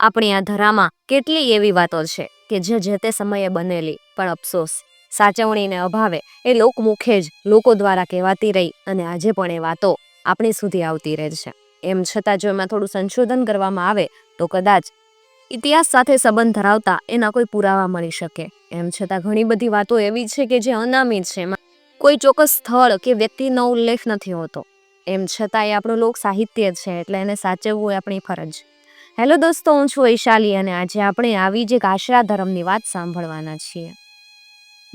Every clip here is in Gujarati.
આપણી આ ધરામાં કેટલી એવી વાતો છે કે જે જે તે સમયે બનેલી, પણ અફસોસ. સાચવણીને અભાવે એ લોકમુખે જ લોકો દ્વારા કહેવાતી રહી અને આજે પણ એ વાતો આપણી સુધી આવતી રહે છે. એમ છતાં જો એમાં થોડું સંશોધન કરવામાં આવે, તો કદાચ ઇતિહાસ સાથે સંબંધ ધરાવતા એના કોઈ પુરાવા મળી શકે. એમ છતાં ઘણી બધી વાતો એવી છે કે જે અનામી છે, એમાં કોઈ ચોક્કસ સ્થળ કે વ્યક્તિનો ઉલ્લેખ નથી હોતો. એમ છતાં એ આપણું લોક સાહિત્ય છે, એટલે એને સાચવવું એ આપણી ફરજ. હેલો દોસ્તો, હું છું વૈશાલી અને આજે આપણે આવી જ એક આશરા ધર્મની વાત સાંભળવાના છીએ.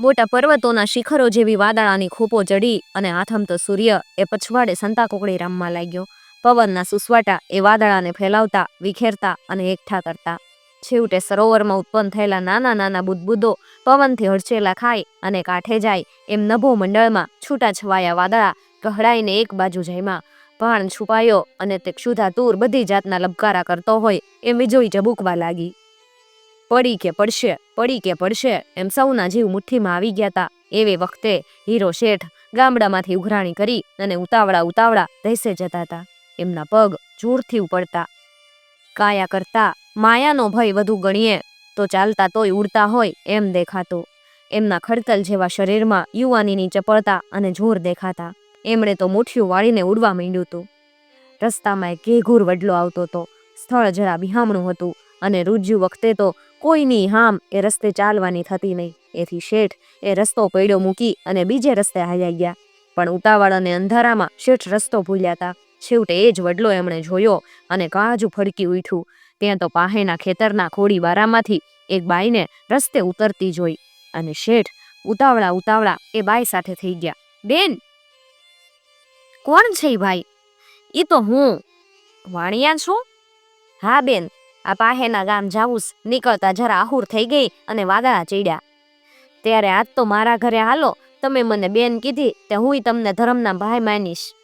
મોટા પર્વતોના શિખરો જેવી વાદળાની ખોપો ચડી અને આથમતો સૂર્ય એ પછવાડે સંતા કોકડી રમવા લાગ્યો. પવનના સુસવાટા એ વાદળાને ફેલાવતા, વિખેરતા અને એકઠા કરતા. છેવટે સરોવરમાં ઉત્પન્ન થયેલા નાના નાના બુદબુદો પવનથી હડચેલા ખાય અને કાંઠે જાય એમ નભો મંડળમાં છૂટાછવાયા વાદળા કહડાઈને એક બાજુ જઈમાં ભાણ છુપાયો અને તે ક્ષુધાતુર બધી જાતના લબકારા કરતો હોય એમ વીજળી ઝબૂકવા લાગી. પડી કે પડશે, પડી કે પડશે એમ સૌના જીવ મુઠ્ઠીમાં આવી ગયા હતા એવે વખતે હીરો શેઠ ગામડામાંથી ઉઘરાણી કરી અને ઉતાવળા ઉતાવળા રહેશે જતા હતા એમના પગ જોરથી ઉપડતા. કાયા કરતા, માયાનો ભય વધુ ગણીએ, તો ચાલતા તોય ઉડતા હોય એમ દેખાતો. એમના ખડતલ જેવા શરીરમાં યુવાનીની ચપળતા અને જોર દેખાતા. એમણે તો મુઠ્ઠીઓ વાળીને ઉડવા માંડ્યું હતું રસ્તામાં એક ઘેઘૂર વડલો આવતો હતો સ્થળ જરા બિહામણું હતું અને રૂજ્યું વખતે તો કોઈની હામ એ રસ્તે ચાલવાની થતી નહીં. એથી શેઠ એ રસ્તો પૈડો મૂકી અને બીજે રસ્તે હાલ્યા ગયા. પણ ઉતાવળ અને અંધારામાં શેઠ રસ્તો ભૂલ્યા હતા છેવટે એ જ વડલો એમણે જોયો અને કાજુ ફડકી ઉઠ્યું. ત્યાં તો પાહેના ખેતરના ખોડી બારામાંથી એક બાઈને રસ્તે ઉતરતી જોઈ અને શેઠ ઉતાવળા ઉતાવળા એ બાઈ સાથે થઈ ગયા. બેન કોણ છે ભાઈ? એ તો હું. વાણિયા છું? હા બેન, આ પાહેના ગામ જાવું નીકળતા જરા આહુર થઈ ગઈ અને વાદળા ચીડ્યા. ત્યારે આજ તો મારા ઘરે હાલો. તમે મને બેન કીધી તે હુંય તમને ધર્મના ભાઈ માનીશ.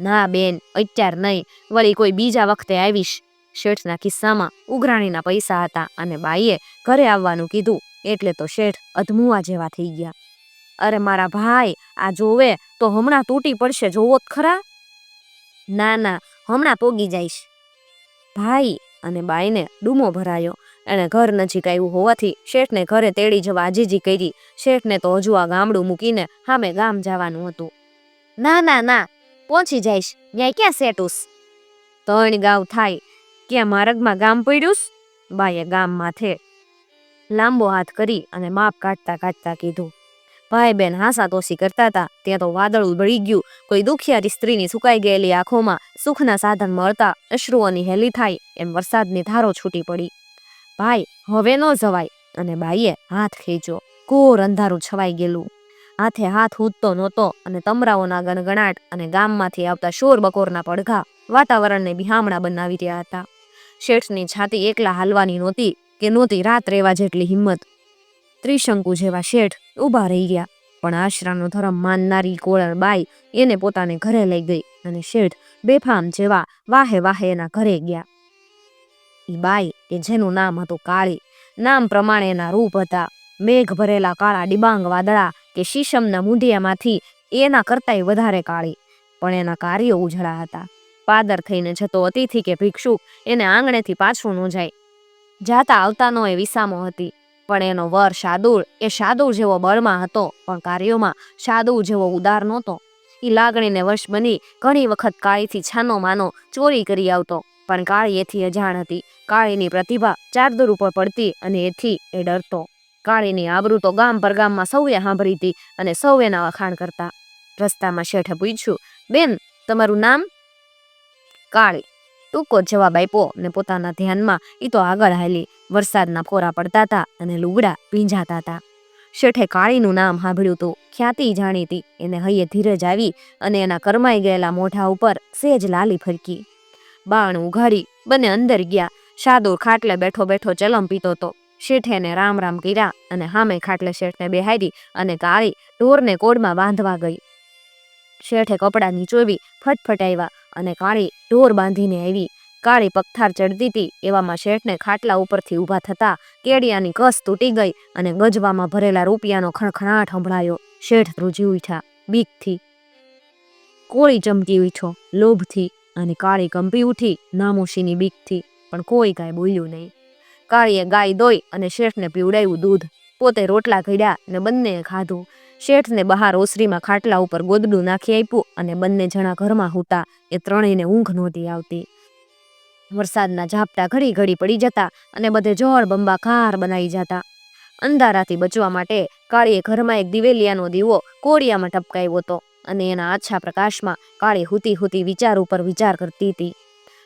ના બેન, અત્યાર નહીં. વળી કોઈ બીજા વખતે આવીશ. શેઠના ખિસ્સામાં ઉઘરાણીના પૈસા હતા અને બાઈએ ઘરે આવવાનું કીધું. એટલે તો શેઠ અધમુઆ જેવા થઈ ગયા. અરે મારા ભાઈ, આ જોવે તો હમણાં તૂટી પડશે, જોવો જ ખરા? ના ના, હમણાં પોગી જઈશ. ભાઈ અને બાઈને ડૂમો ભરાયો. એણે ઘર નજીક આવ્યું હોવાથી શેઠને ઘરે તેડી જવા આજીજી કરી. શેઠને તો હજુ આ ગામડું મૂકીને હામે ગામ જવાનું હતું. ના ના ના, પહોંચી જઈશ. ન્યાય ક્યાં સેટુસ ત્રણ ગાવ થાય. ક્યાં માર્ગમાં ગામ પડ્યુંસ? બાઈએ ગામ માથે લાંબો હાથ કરી અને માપ કાઢતા કાઢતા કીધું. ભાઈ બેન હાસાતોસી કરતા હતા. ત્યાં તો વાદળું બળી ગયું. કોઈ દુખિયારી સ્ત્રીની સુકાઈ ગયેલી આંખોમાં સુખના સાધન મળતા અશ્રુઓની હેલી થાય એમ વરસાદની ધારો છૂટી પડી. ભાઈ, હવે ન જવાય. અને બાઈએ હાથ ખેંચ્યો. ઘોર અંધારું છવાઈ ગયેલું. હાથે હાથ ઉતતો નહોતો અને તમરાઓના ગણગણાટ અને ગામમાંથી આવતા શોર બકોરના પડઘા વાતાવરણને બિહામણા બનાવી રહ્યા હતા. શેઠની છાતી એકલા હાલવાની નહોતી કે નહોતી રાત રહેવા જેટલી હિંમત. ત્રિશંકુ જેવા શેઠ ઊભા રહી ગયા. પણ આશરાનો ધર્મ માનનારી કોળર બાઈ એને પોતાને ઘરે લઈ ગઈ અને શેઠ બેફામ જેવા વાહે વાહે એના ઘરે ગયા. ઈ બાઈ કે જેનું નામ હતું કાળી, નામ પ્રમાણે એના રૂપ હતા. મેઘ ભરેલા કાળા ડિબાંગ વાદળા કે શીશમના મૂંઢિયામાંથી એના કરતાંય વધારે કાળી, પણ એના કાર્યો ઉજળા હતા. પાદર થઈને જતો અતિથિ કે ભિક્ષુક એને આંગણેથી પાછું ન જાય. જાતા આવતાનો એ વિસામો હતી. પણ એનો વર શાદુળ એ શાદુળ જેવો બળમાં હતો, પણ કાર્યોમાં શાદુળ જેવો ઉદાર નહોતો. એ લાગણીને વશ બની ઘણી વખત કાળીથી છાનો માનો ચોરી કરી આવતો, પણ કાળી એથી અજાણ હતી. કાળીની પ્રતિભા ચારદર ઉપર પડતી અને એથી એ ડરતો. કાળીની આબરૂ તો ગામ પર ગામમાં સૌએ સાંભળી હતી અને સૌ એના વખાણ કરતા. રસ્તામાં શેઠે પૂછ્યું, બેન, તમારું નામ? કાળી. ટૂંકો જવાબ આપ્યો ને પોતાના ધ્યાનમાં એ તો આગળ હાલી વરસાદના ફોરા પડતા હતા અને લુગડા ભીંજાતા હતા શેઠે કાળીનું નામ સાંભળ્યું હતું ખ્યાતિ જાણીતી એને હૈયે ધીરજ આવી અને એના કરમાઈ ગયેલા મોઢા ઉપર સેજ લાલી ફરકી. બાણ ઉઘાડી બંને અંદર ગયા શાદુર ખાટલે બેઠો બેઠો ચલમ પીતો હતો શેઠે એને રામ રામ કર્યા અને હામે ખાટલે શેઠને બેહારી અને કાળી ઢોરને કોડમાં બાંધવા ગઈ. શેઠે કપડાં નીચોવી ફટફટ આવ્યા અને કાળી ઢોર બાંધીને આવી. કાળી પગથાર ચડતી હતી, એવામાં શેઠને ખાટલા ઉપરથી ઊભા થતા કેડિયાની કસ તૂટી ગઈ અને ગજવામાં ભરેલા રૂપિયાનો ખણખણાટ સંભળાયો. શેઠ ધ્રુજી ઉઠ્યા, બીકથી. કોળી ચમકી ઉઠ્યો લોભથી. અને કાળી કંપી ઉઠી, નામોશીની બીકથી. પણ કોઈ કાંઈ બોલ્યું નહીં. કાળીએ ગાય દોઈ અને શેઠને પીવડાવ્યું દૂધ. પોતે રોટલા ઘડ્યા ને બંનેએ ખાધું. શેઠને બહાર ઓસરીમાં ખાટલા ઉપર ગોદડું નાખી આપ્યું અને બંને જણા ઘરમાં હૂતા. એ ત્રણેયને ઊંઘ નહોતી આવતી. વરસાદના ઝાપટા ઘડી ઘડી પડી જતા અને બધે જોર બંબાકાર બનાવી જતા. અંધારાથી બચવા માટે કાળીએ ઘરમાં એક દિવેલિયાનો દીવો કોળિયામાં ટપકાવ્યો હતો અને એના આછા પ્રકાશમાં કાળી હુતી હુતી વિચાર ઉપર વિચાર કરતી હતી.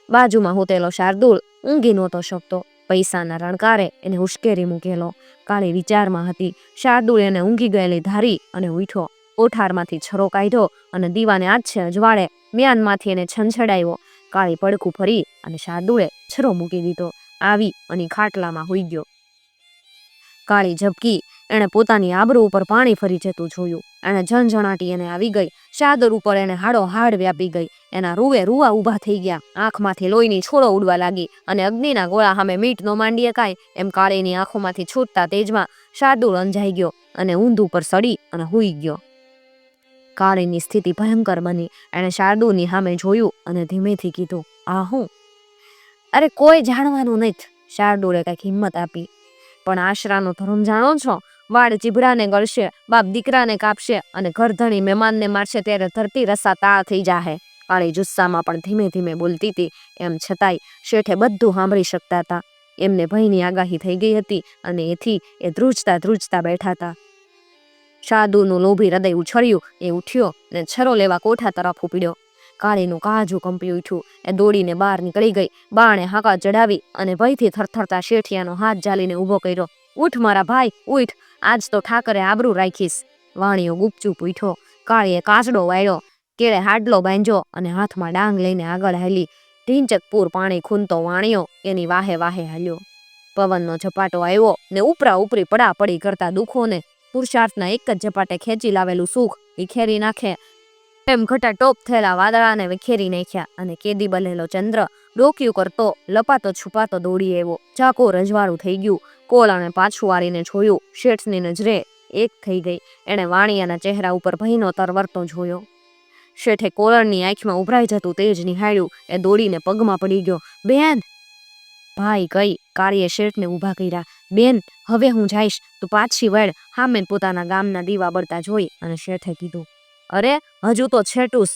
બાજુમાં હોતેલો શાર્દુલ ઊંઘી નહોતો શકતો. પૈસાના રણકારે એને ઉશ્કેરી મૂકેલો કાળી વિચારમાં હતી, શાર્દુલ એને ઊંઘી ગયેલી ધારી અને ઉઠ્યો. ઓઠારમાંથી છરો કાઢ્યો અને દીવાને આછે અજવાળે મ્યાનમાંથી એને છંછડાવ્યો. કાળી પડખું ફરી અને શાર્દુળે છરો મૂકી દીધો. આવી અને ખાટલામાં હોઈ ગયો. કાળી ઝબકી એણે પોતાની આબરૂ ઉપર પાણી ફરી જતું જોયું. એણે ઝણઝણાટી એને આવી ગઈ. ચાદર ઉપર એને હાડો હાડ વ્યાપી ગઈ. એના રૂવે રૂવા ઊભા થઈ ગયા. આંખમાંથી લોહીની છોડો ઉડવા લાગી અને અગ્નિના ગોળા સામે મીટ નો માંડીએ એકાય એમ કાળીની આંખોમાંથી છૂટતા તેજમાં શાર્દુલ અંજાઈ ગયો અને ઊંધ ઉપર સડી અને હુઈ ગયો. કાળીની સ્થિતિ ભયંકર બની. એણે શાર્દુલની સામે જોયું અને ધીમેથી કીધું, આ હું? અરે કોઈ જાણવાનું નથી. શાર્દુલે કંઈક હિંમત આપી. પણ આશરાનો ધર્મ જાણો છો? વાડ જીભડાને ગળશે, બાપ દીકરાને કાપશે અને ઘરધણી મહેમાનને મારશે ત્યારે ધરતી રસા તા થઈ જાહે. કાળી જુસ્સામાં પણ ધીમે ધીમે બોલતી હતી, એમ છતાંય શેઠે બધું સાંભળી શકતા હતા. એમને ભયની આગાહી થઈ ગઈ હતી અને એથી એ ધ્રુજતા ધ્રુજતા બેઠા હતા. સાદુનું લોભી હૃદય ઉછળ્યું, એ ઉઠ્યો ને છરો લેવા કોઠા તરફ ઉપડ્યો. કાળીનું કાજુ કંપી ઉઠ્યું, એ દોડીને બહાર નીકળી ગઈ, બાણે હાકા ચડાવી અને ભયથી થરથરતા શેઠિયાનો હાથ જાલીને ઊભો કર્યો. ઉઠ મારા ભાઈ, ઉઠ. આજ તો ઠાકરે આબરૂ રાખીશ. વાણીઓ ગુપચુપ ઉઠ્યો કાળીએ કાચડો વાળ્યો, કેળે હાડલો બાંધ્યો અને હાથમાં ડાંગ લઈને આગળ હાલી. ઢીંચક પૂર પાણી ખૂનતો વાણિયો એની વાહે વાહે હાલ્યો. પવનનો ઝપાટો આવ્યો ને ઉપરા ઉપરી પડા પડી કરતા દુઃખોને પુરુષાર્થના એક જ ઝપાટે ખેંચી લાવેલું સુખ વિખેરી નાખે. એમ ઘટા ટોપ થયેલા વાદળાને વિખેરી નાખ્યા અને કેદી બનેલો ચંદ્ર ડોક્યું કરતો, લપાતો છુપાતો દોડી આવ્યો. ચાકો રજવાળું થઈ ગયું. કોળાને પાછું વાળીને જોયું, શેઠની નજરે એક થઈ ગઈ. એણે વાણિયાના ચહેરા ઉપર ભયનો તરવરતો જોયો. શેઠે કોળણની આંખમાં ઉભરાઈ જતું તેજ નિહાળ્યું. એ દોડીને પગમાં પડી ગયો. બેન! ભાઈ કઈ કાળીએ શેઠને ઊભા કર્યા. બેન, હવે હું જઈશ. તું પાછી વળ. હામે પોતાના ગામના દીવા બળતા જોઈ. અને શેઠે કીધું, અરે, હજુ તો છેટુસ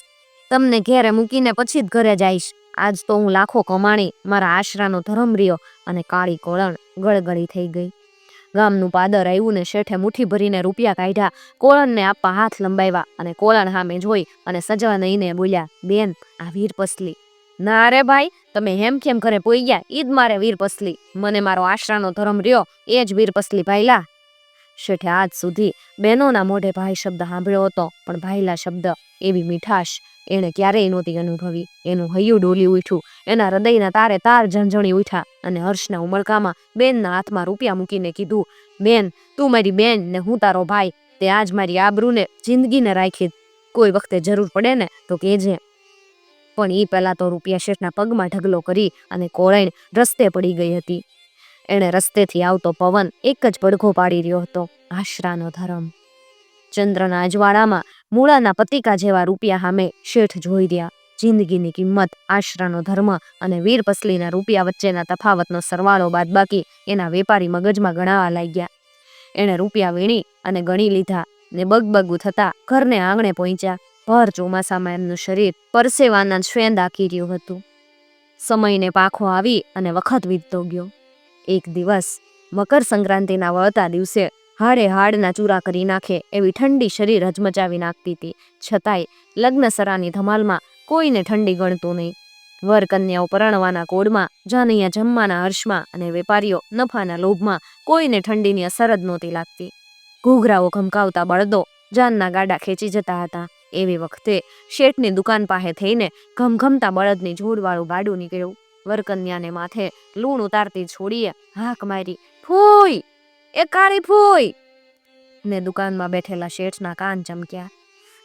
તમને ઘેરે મૂકીને પછી જ ઘરે જઈશ. આજ તો હું લાખો કમાણી, મારા આશરાનો ધરમ રહ્યો અને કાળી કોળણ ગળગળી થઈ ગઈ. ગામનું પાદર આવ્યું ને શેઠે મુઠ્ઠી ભરીને રૂપિયા કાઢ્યા, કોળણને આપવા હાથ લંબાવ્યા અને કોળણ સામે જોઈ અને સજવા નહીને બોલ્યા, બેન, આ વીર પસલી. ના રે ભાઈ, તમે હેમ કેમ ઘરે પોઈ ગયા? ઈદ મારે વીર પસલી. મને મારો આશરાનો ધર્મ રહ્યો, એ જ વીર પસલી ભાઈલા શેઠે આજ સુધી બહેનોના મોઢે ભાઈ શબ્દ સાંભળ્યો હતો, પણ ભાઈલા શબ્દ એવી મીઠાશ. એણે ક્યારેય નહોતી અનુભવી. એનું હૈયું ડોલી ઉઠ્યું. એના હૃદયના તારે તાર ઝણઝણી ઉઠ્યા અને હર્ષના ઉમળકામાં બેનના હાથમાં રૂપિયા મૂકીને કીધું, બેન, તું મારી બેન ને હું તારો ભાઈ. તે આજ મારી આબરૂને જિંદગીને રાખી. કોઈ વખતે જરૂર પડે ને તો કહેજે. પણ એ પહેલાં તો રૂપિયા શેઠના પગમાં ઢગલો કરી અને કોળાઈને રસ્તે પડી ગઈ હતી. એણે રસ્તેથી આવતો પવન એક જ પડઘો પાડી રહ્યો હતો. આશરાનો ધર્મ. ચંદ્રના અજવાળામાં મૂળાના પતિકા જેવા રૂપિયા સામે શેઠ જોઈ રહ્યા. જિંદગીની કિંમત, આશરાનો ધર્મ અને વીર પસલીના રૂપિયા વચ્ચેના તફાવતનો સરવાળો બાદબાકી એના વેપારી મગજમાં ગણાવા લાગ્યા. એણે રૂપિયા વીણી અને ગણી લીધા ને બગબગુ થતા ઘરને આંગણે પહોંચ્યા. ભર ચોમાસામાં એમનું શરીર પરસેવાના શ્વેંદ આખી રહ્યું હતું. સમયને પાખો આવી અને વખત વીતતો ગયો. એક દિવસ મકર સંક્રાંતિના વળતા દિવસે હાડે હાડના ચૂરા કરી નાખે એવી ઠંડી શરીર હજમચાવી નાખતી હતી. છતાંય લગ્ન સરાની ધમાલમાં કોઈને ઠંડી ગણતું નહીં. વર કન્યાઓ પરણવાના કોડમાં, જાનૈયા જમવાના હર્ષમાં અને વેપારીઓ નફાના લોભમાં કોઈને ઠંડીની અસર જ નહોતી લાગતી. ઘૂઘરાઓ ઘમકાવતા બળદો જાનના ગાડા ખેંચી જતા હતા. એવી વખતે શેઠની દુકાન પાસે થઈને ઘમઘમતા બળદની જોડવાળું ગાડું નીકળ્યું. વરકન્યાને માથે લૂણ ઉતારતી છોડીએ હાક મારી, ફૂઈ! એ કાળી ફૂઈ ને દુકાનમાં બેઠેલા શેઠના કાન ચમક્યા.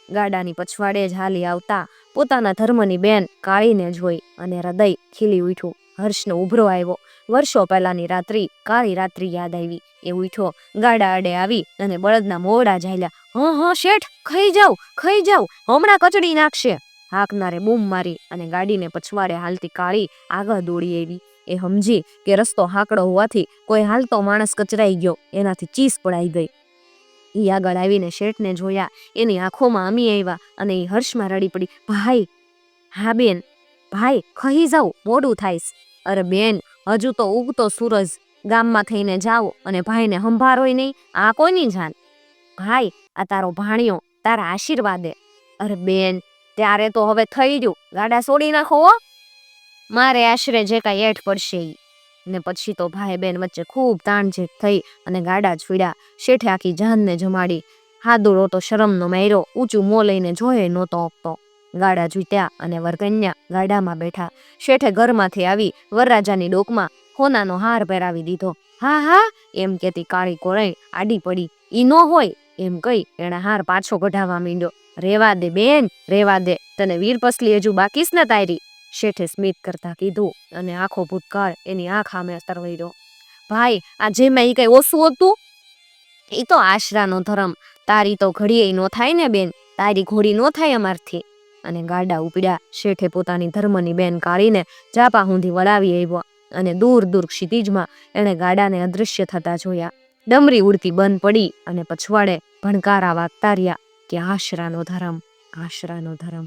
ગાડાની પછવાડે જ હાલી આવતા પોતાના ધર્મની બેન કાળીને જોઈ અને હૃદય ખીલી ઉઠ્યું. હર્ષનો ઉભરો આવ્યો. વર્ષો પહેલાની રાત્રિ કાળી રાત્રિ યાદ આવી. એ ઉઠ્યો, ગાડા આડે આવી અને બળદના મોડા ઝાલ્યા. હ હ, શેઠ, ખાઈ જાવ ખાઈ જાવ હમણાં કચડી નાખશે. હાકનારે બૂમ મારી અને ગાડીને પછવાડે હાલતી કાળી આગળ દોડી આવી. એ સમજી કે રસ્તો હાકડો હોવાથી કોઈ હાલતો માણસ કચરાઈ ગયો, એનાથી ચીસ પડાઈ ગઈ. એ આગળ આવીને શેઠને જોયા, એની આંખોમાં અમી આવ્યા અને એ હર્ષમાં રડી પડી, ભાઈ, હા બેન, ભાઈ, ખહી જાઉં મોડું થાઈશ. અરે બેન, હજુ તો ઉગતો સૂરજ, ગામમાં થઈને જાઓ અને ભાઈને સંભારોય નહીં, આ કોની જાન? ભાઈ, આ તારો ભાણિયો, તારા આશીર્વાદે. અરે બેન, ત્યારે તો હવે થઈ ગયું, ગાડા છોડી નાખો મારે આશરે જે કાંઈ એઠ પડશે ઈ. ને પછી તો ભાઈ બેન વચ્ચે ખૂબ તાણઝેટ થઈ અને ગાડા છોડ્યા શેઠે આખી જાનને જમાડી. હાદુડો તો શરમનો માર્યો. ઊંચું મો લઈને જોયે નહોતો આપતો ગાડા જૂત્યા અને વરકન્યા ગાડામાં બેઠા. શેઠે ઘરમાંથી આવી વરરાજાની ડોકમાં હોનાનો હાર પહેરાવી દીધો. હા હા, એમ કેતી કાળી કોરાઈ આડી પડી. ઈ નો હોય, એમ કહી એણે હાર પાછો કઢાવવા માંડ્યો. રેવા દે બેન, રેવા દે. તને વીર પસલી હજુ બાકીસ ને તારી શેઠે સ્મિત કરતા કીધું અને આખો ભૂતકાળ એની આંખ સામે તરવાઈ ભાઈ, આ જેમાં ઈ કઈ ઓછું હતું? એ તો આશરાનો ધર્મ. તારી તો ઘડીએ નો થાય ને બેન. તારી ઘોડી નો થાય અમારથી. અને ગાડા ઉપડ્યા. શેઠે પોતાની ધર્મની બેન કાઢીને જાપા હુંધી વળાવી આવ્યો અને દૂર દૂર ક્ષિતિજમાં એણે ગાડાને અદૃશ્ય થતા જોયા. ડમરી ઉડતી બંધ પડી અને પછવાડે ભણકારા વાગતા રહ્યા કે આશરાનો ધર્મ આશરાનો ધર્મ.